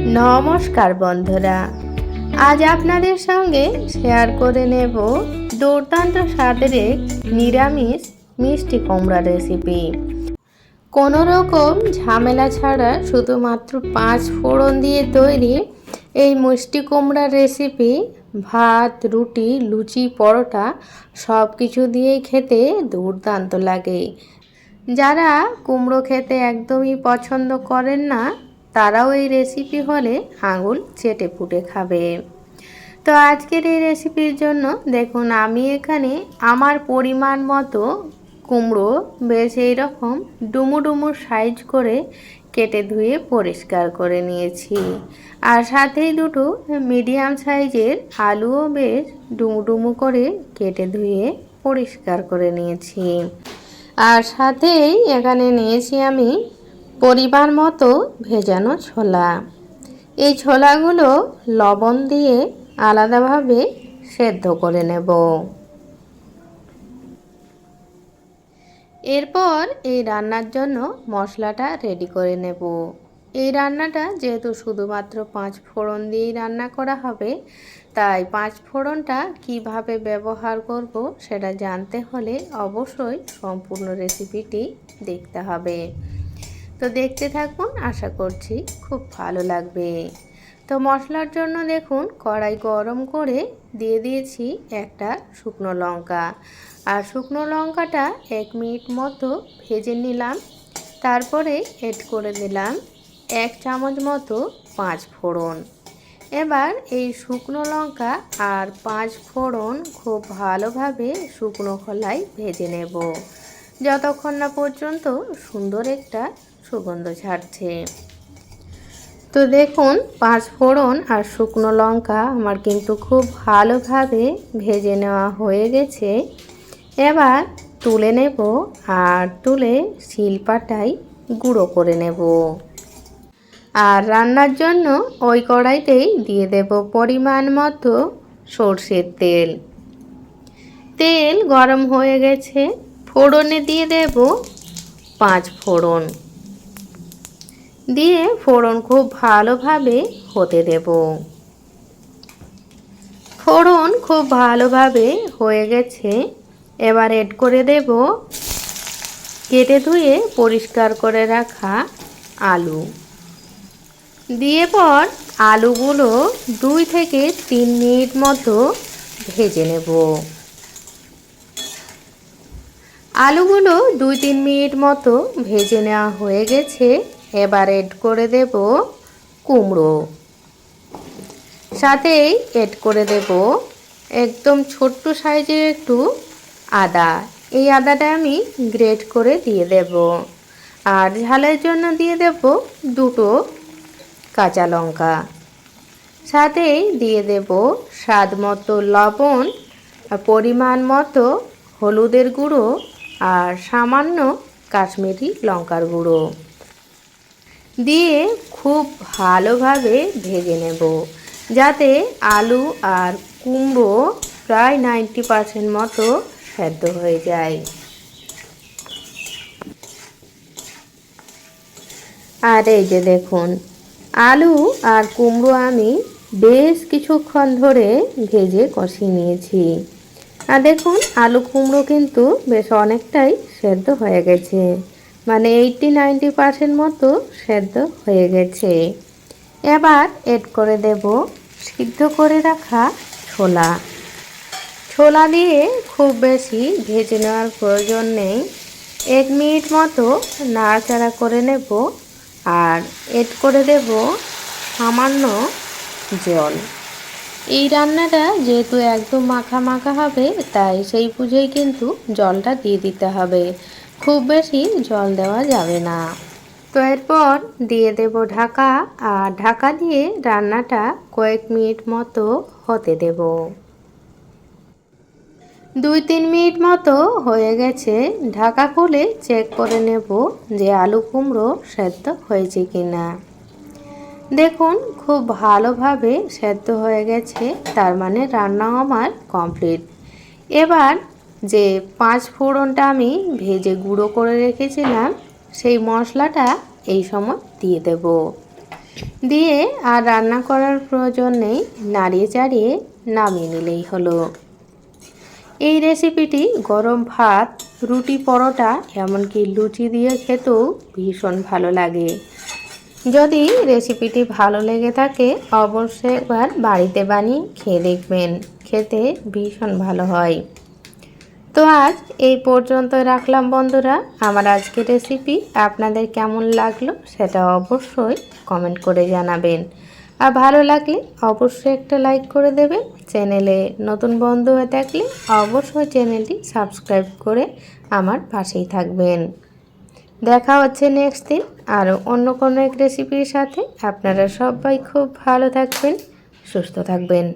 নমস্কার বন্ধুরা। আজ আপনাদের সঙ্গে শেয়ার করে নেব দুর্দান্ত স্বাদের নিরামিষ মিষ্টি কুমড়া রেসিপি। কোনো রকম ঝামেলা ছাড়া শুধুমাত্র পাঁচ ফোড়ন দিয়ে তৈরি এই মিষ্টি কুমড়ার রেসিপি, ভাত, রুটি, লুচি, পরোটা সব কিছু দিয়েই খেতে দুর্দান্ত লাগে। যারা কুমড়ো খেতে একদমই পছন্দ করেন না তারাও এই রেসিপি হলে আঙুল চেটে পুটে খাবে। তো আজকের এই রেসিপির জন্য দেখুন, আমি এখানে আমার পরিমাণ মতো কুমড়ো বেশ এইরকম ডুমু ডুমু সাইজ করে কেটে ধুয়ে পরিষ্কার করে নিয়েছি। আর সাথেই দুটো মিডিয়াম সাইজের আলুও বেশ ডুমু করে কেটে ধুয়ে পরিষ্কার করে নিয়েছি। আর সাথেই এখানে নিয়েছি আমি পরিমাণ মতো ভেজানো ছোলা। এই ছোলাগুলো লবণ দিয়ে আলাদাভাবে সেদ্ধ করে নেব। এরপর এই রান্নার জন্য মশলাটা রেডি করে নেব। এই রান্নাটা যেহেতু শুধুমাত্র পাঁচ ফোড়ন দিয়েই রান্না করা হবে, তাই পাঁচ ফোড়নটা কীভাবে ব্যবহার করব সেটা জানতে হলে অবশ্যই সম্পূর্ণ রেসিপিটি দেখতে হবে। তো দেখতে থাকুন, আশা করছি খুব ভালো লাগবে। তো মশলার জন্য দেখুন, কড়াই গরম করে দিয়ে দিয়েছি একটা শুকনো লঙ্কা। আর শুকনো লঙ্কাটা এক মিনিট মতো ভেজে নিলাম। তারপরে এড করে দিলাম এক চামচ মতো পাঁচ ফোড়ন। এবার এই শুকনো লঙ্কা আর পাঁচ ফোড়ন খুব ভালোভাবে শুকনো খোলায় ভেজে নেব। যতক্ষণ না পর্যন্ত সুন্দর একটা সুগন্ধ ছাড়ছে। তো দেখুন, পাঁচ ফোড়ন আর শুকনো লঙ্কা আমার কিন্তু খুব ভালোভাবে ভেজে নেওয়া হয়ে গেছে। এবার তুলে নেব আর তুলে শিলপাটায় গুঁড়ো করে নেব। আর রান্নার জন্য ওই কড়াইতেই দিয়ে দেব পরিমাণ মতো সর্ষের তেল। তেল গরম হয়ে গেছে, ফোড়নে দিয়ে দেব পাঁচ ফোড়ন। দিয়ে ফোড়ন খুব ভালোভাবে হতে দেব। ফোড়ন খুব ভালোভাবে হয়ে গেছে। এবার এড করে দেব কেটে ধুয়ে পরিষ্কার করে রাখা আলু। দিয়ে পর আলুগুলো দুই থেকে তিন মিনিট মতো ভেজে নেব। আলুগুলো দুই তিন মিনিট মতো ভেজে নেওয়া হয়ে গেছে। এবার এড করে দেব কুমড়ো। সাথেই এড করে দেব একদম ছোট্ট সাইজের একটু আদা। এই আদাটা আমি গ্রেট করে দিয়ে দেব। আর ঝালের জন্য দিয়ে দেব দুটো কাঁচা লঙ্কা। সাথেই দিয়ে দেব স্বাদ মতো লবণ, পরিমাণ মতো হলুদের গুঁড়ো আর সামান্য কাশ্মীরি লঙ্কার গুঁড়ো। দিয়ে খুব ভালোভাবে ভেজে নেব। যাতে আলু আর কুমড়ো প্রায় নাইনটি পারসেন্ট মতো সেদ্ধ হয়ে যায়। আর এই যে দেখুন, আলু আর কুমড়ো আমি বেশ কিছুক্ষণ ধরে ভেজে কষিয়ে নিয়েছি। আর দেখুন, আলু কুমড়ো কিন্তু বেশ অনেকটাই সেদ্ধ হয়ে গেছে। মানে এইটটি নাইনটি পার্সেন্ট মতো সেদ্ধ হয়ে গেছে। এবার এড করে দেব সিদ্ধ করে রাখা ছোলা। ছোলা দিয়ে খুব বেশি ভেজে নেওয়ার প্রয়োজন নেই। এক মিনিট মতো নাড়াচাড়া করে নেব আর এড করে দেব সামান্য জল। এই রান্নাটা যেহেতু একদম মাখা মাখা হবে, তাই সেই বুঝেই কিন্তু জলটা দিয়ে দিতে হবে। খুব বেশি জল দেওয়া যাবে না। তো এরপর দিয়ে দেব ঢাকা, আর ঢাকা দিয়ে রান্নাটা কয়েক মিনিট মতো হতে দেব। দুই তিন মিনিট মতো হয়ে গেছে। ঢাকা খুলে চেক করে নেব যে আলু কুমড়ো সেদ্ধ হয়েছে কি না দেখুন, খুব ভালোভাবে সেদ্ধ হয়ে গেছে, তার মানে রান্নাও আমার কমপ্লিট এবার যে পাঁচ ফোড়নটা আমি ভেজে গুঁড়ো করে রেখেছিলাম, সেই মশলাটা এই সময় দিয়ে দেব। দিয়ে আর রান্না করার প্রয়োজন নেই, নাড়িয়ে চাড়িয়ে নামিয়ে নিলেই হলো। এই রেসিপিটি গরম ভাত, রুটি পরোটা, এমনকি লুচি দিয়ে খেতেও ভীষণ ভালো লাগে। যদি রেসিপিটি ভালো লেগে থাকে, অবশ্যই একবার বাড়িতে বানিয়ে খেয়ে দেখবেন, খেতে ভীষণ ভালো হয়। তো আজ এই পর্যন্ত রাখলাম বন্ধুরা। আমার আজকের রেসিপি আপনাদের কেমন লাগল সেটা অবশ্যই কমেন্ট করে জানাবেন। আর ভালো লাগলে অবশ্যই একটা লাইক করে দেবেন। চ্যানেলে নতুন বন্ধু হয়ে থাকলে অবশ্যই চ্যানেলটি সাবস্ক্রাইব করে আমার পাশেই থাকবেন। দেখা হচ্ছে নেক্সট দিন আরও অন্য কোনো এক রেসিপির সাথে। আপনারা সবাই খুব ভালো থাকবেন, সুস্থ থাকবেন।